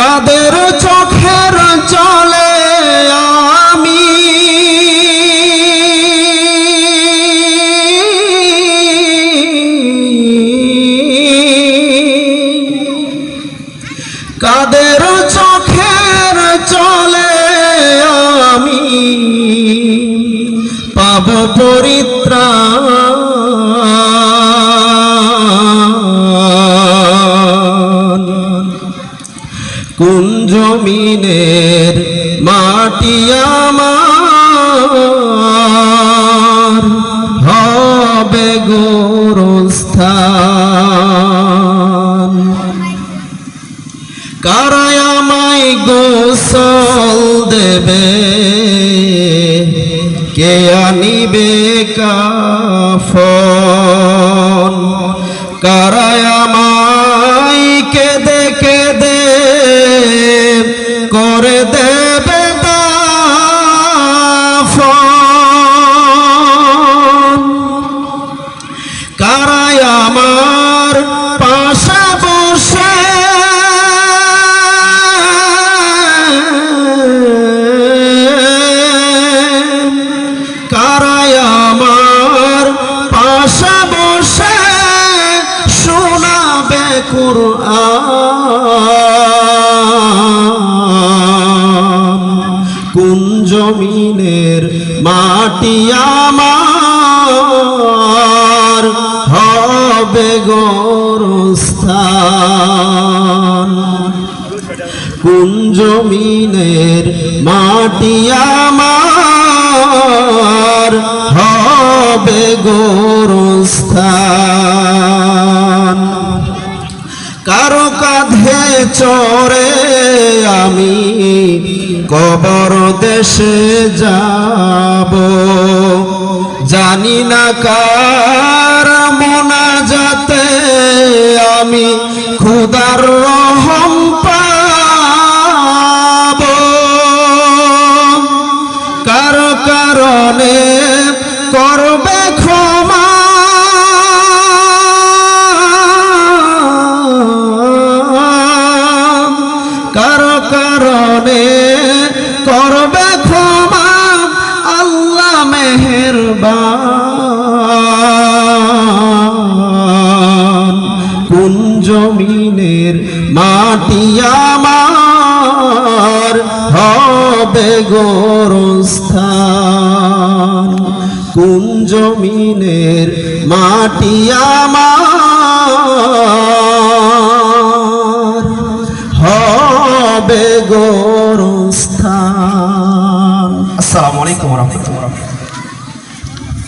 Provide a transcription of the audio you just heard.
কাদের জমিনের মাটি আমার। হবে গোরস্থান। কারাই আমায় গোসল দেবে? কে আনিবে কাফন? কারাই করে দেবে কারাই আমার পাশে বসে। কারাই আমার পাশে বসে শোনাবে কুরআন। মাটি আমার হবে গোরস্থান। কোন জমিনের মাটি আমার হবে গোরস্থান? কারও কাঁধে চড়ে আমি কবর দেশে যাব। জানি না কার জমিনের মাটি আমার হবে গোরস্থান। কোন জমিনের মাটি আমার হবে গোরস্থান। আসসালামু আলাইকুম রহমতুল্লাহ।